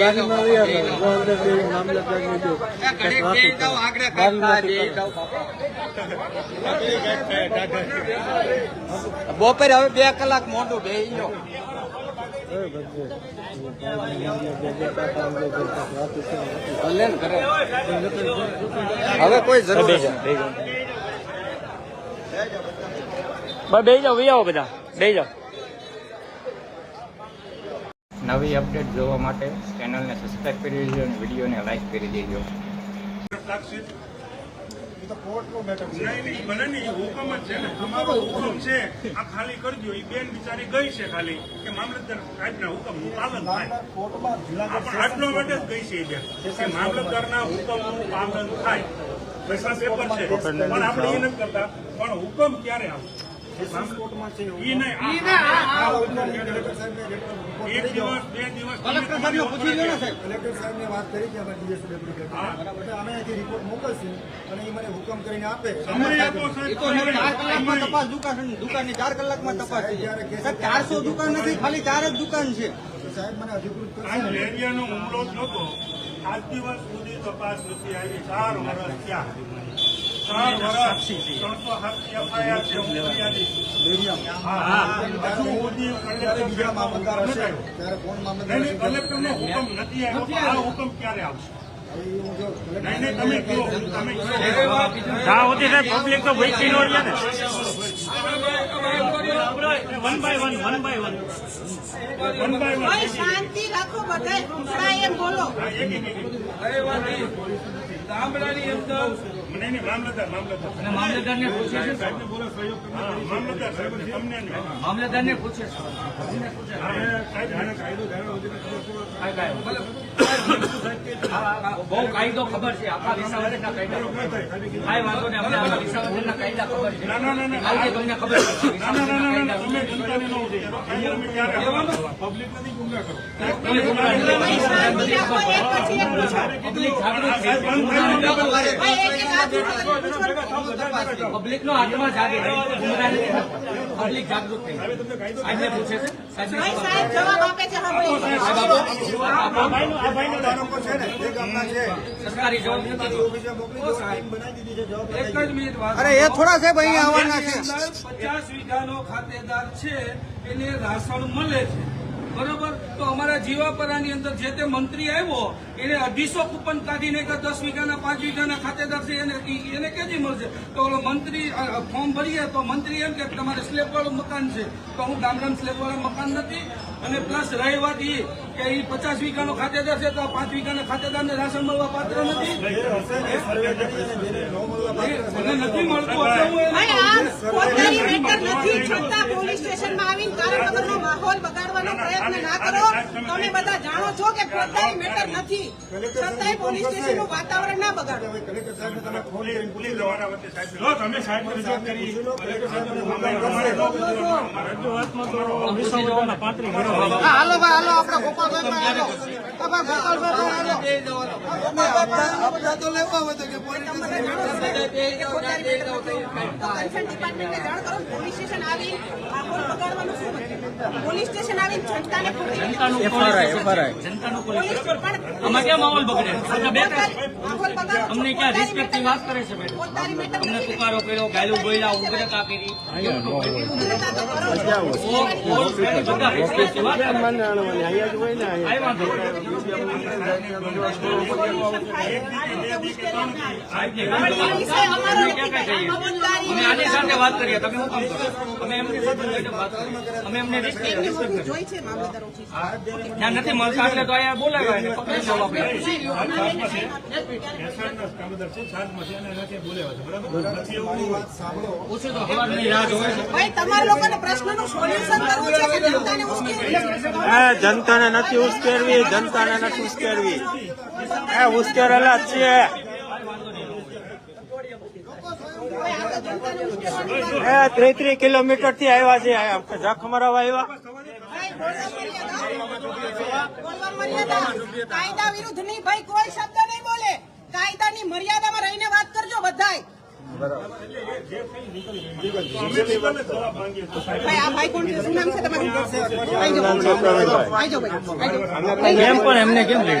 બાજુમાં અંદર. બપોરે હવે બે કલાક મોટું બે હવે કોઈ જરૂર બે. જાઓ બે આવો બધા. બે જાઓ. નવી અપડેટ જોવા માટે ચેનલને સબસ્ક્રાઈબ કરી દેજો અને વિડીયોને લાઈક કરી દેજો. નહીં, નહીં, ભલે નહીં, હુકમ જ છે ને. તમારો હુકમ છે. આ ખાલી કરી દો એ બેન બિચારી ગઈ છે ખાલી. કે મામલતદાર સાહેબના હુકમનું પાલન થાય. આ પણ આટલા માટે જ એ બેન. કે મામલતદારના હુકમનું પાલન થાય. પૈસા પેપર છે. પણ આપણે એ નથી કરતા. પણ હુકમ ક્યારે આવે ઈ નહીં, આ- આ હુકમ ક્યારે આવે? એક દિવસ બે દિવસ તમે તમારી ઓફર કલેક્ટર સાહેબને વાત કરી કે અમે ડીએસઓ ડેપ્યુટી હા. એટલે અમે અહીંથી રિપોર્ટ મોકલશું અને એ મને હુકમ કરીને આપે. તપાસ દુકાન દુકાનની ચાર કલાકમાં તપાસ ચારસો દુકાન નથી ખાલી ચાર જ દુકાન છે. સાહેબ મને અધિકૃત આ હુમલો જ આજ દિવસ સુધી તપાસ નથી આવી ચાર વર્ષ થયા. કલેક્ટરનો હુકમ નથી આવ્યો આ હુકમ ક્યારે આવશે તમે કહો તમે કહો. પબ્લિક તો ભૂખી નો ને one by one one by one one by one શાંતિ રાખો બધા એમ બોલો હા, અંદર મને. નહીં, મામલતદાર મામલતદાર. અને મામલતદારને પૂછે છે સાહેબને બોલો સહયોગ મામલતદાર સાહેબ તમને મામલતદારને પૂછે છે સાહેબ આને કાયદો વગર ખબર બહુ કાયદો ખબર છે આપણા વિસાવદરના કાયદા કાંઈ વાંધો નહીં આપણે આપણા વિસાવદરના કાયદા ખબર છે તમને ખબર છે? પબ્લિક સાહેબ ને ડબલ વાગે. ભાઈ એક એક હાથ ઉઠાવીને પૂછો પબ્લિક નો આત્મા જાગે. પબ્લિક જાગૃત થઈ સાહેબને પૂછે છે સાહેબ જવાબ આપે છે લોકો છે ને જે ગામના છે. સરકારી જવાબ નથી દીધો. ઓફિસે મોકલી દો ટીમ બનાવી દીધી છે જવાબ અરે એ થોડા સાહેબ અહીંયા આવવાના છે. પચાસ વીઘાનો ખાતેદાર છે એને રાશન મળે છે. બરોબર તો અમારા જીવાપરાની અંદર જે તે મંત્રી આવ્યો એને અઢીસો કૂપન કાઢીને કે દસ વીઘાના પાંચ વીઘાના ખાતેદાર છે એને એને ક્યાંથી મળશે તો ઓલો મંત્રી ફોર્મ ભરીએ તો મંત્રી એમ કે તમારે સ્લેબવાળું મકાન છે તો હું ગામડામાં સ્લેબવાળા મકાન નથી અને પ્લસ રહી વાત કે એ પચાસ વીઘાનો ખાતેદાર છે તો પાંચ વીઘાના ખાતેદારને રાશન મળવા પાત્ર નથી નથી મળતું એટલે હું એને ભાઈ આ પોતાની મેટર નથી છતાં પોલીસ સ્ટેશનમાં આવીને કારણ વગરનો માહોલ બગાડવાનો પ્રયત્ન ના કરો તમે બધા જાણો છો કે પોતાની મેટર નથી છતાંય પોલીસ સ્ટેશનનું વાતાવરણ ના બગાડો હાલો હાલો આપણે ગોપાલભાઈ હાલો ગોપાલભાઈ ભાઈ હાલો પોલીસ સ્ટેશન આવી જનતાને આમાં ક્યાં માહોલ બગડે. અમને ક્યાં રિસ્પેક્ટની વાત કરે છે અમને કર્યો ગાયલું ઉગ્રતા કરી અમે આની સાથે વાત કરીએ તમે શું કામ કરો? અમે એમની સાથે વાત અમે એમને respect એમની respect બધું કરીએ. જોઈ છે મામલતદાર ઓફિસ. ત્યાં નથી મળતા એટલે તો અહીંયા બોલાવ્યા એને પકડી જવા તમારા લોકોને પ્રશ્નનું સોલ્યુશન કરવું છે કે જનતાને ઉશ્કેરવી છે? જનતાને નથી ઉશ્કેરવી જનતાને નથી ઉશ્કેરવી. એ ઉશ્કેરેલા જ છે ભાઈ, આ તો જનતાને ઉશ્કેરવાની વાત એ ત્રીસ ત્રીસ કિલોમીટરથી આવ્યા છે. જખ જખમરાવા આવ્યા. કાયદા વિરુદ્ધ નહીં ભાઈ કોઈ શબ્દ નહીં બોલે. કાયદાની મર્યાદામાં રહીને વાત કરજો બધાય. જવાબ માંગીએ છીએ સાહેબ. ભાઈ આ ભાઈ કોણ છે? શું નામ છે તમારું? આઈ જાઓ. આઈ જાઓ ભાઈ. આઈ પણ એમને કેમ લઈ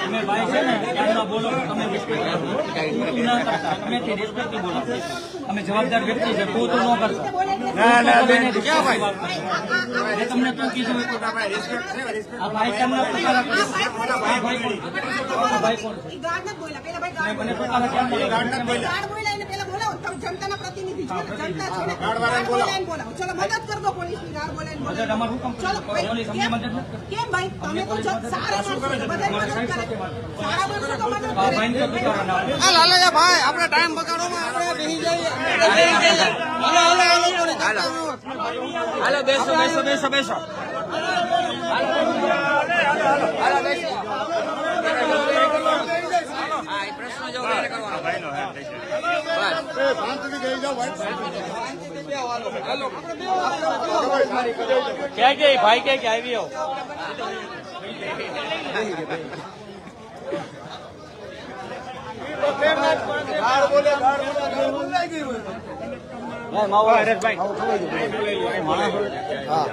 તમે ભાઈ છે ને ધ્યાનમાં બોલો તમે રિસ્પેક્ટ બોલો અમે જવાબદાર વ્યક્તિ છે બહુ તો ન કરતા તમને તો કીધું આ ભાઈ તમને ભાઈ કોણ છે? મને પોતાના કેમ બોલે? બોલ્યા. તમે જનતાના પ્રતિનિધિ છો ને, જનતા છો ને. ગાળ બોલાવો. ચલો મદદ કર દો પોલીસની ગાળ બોલ્યા મદદ અમારું હુકમ ચલો ભાઈ, કેમ? ભાઈ તમે તો જો સારા માણસો છો, બધાય મદદ કરે સારા માણસો તો મદદ કરે ભાઈને તો તું કરવા ના આવે. આ લાલાજા ભાઈ આપણે ટાઈમ બગાડો આપણે બેસી જઈએ હાલો હાલો હાલો કોની ચર્ચા ન બેસો બેસો બેસો બેસો ક્યાં કે ભાઈ કે આવી આવો. હા.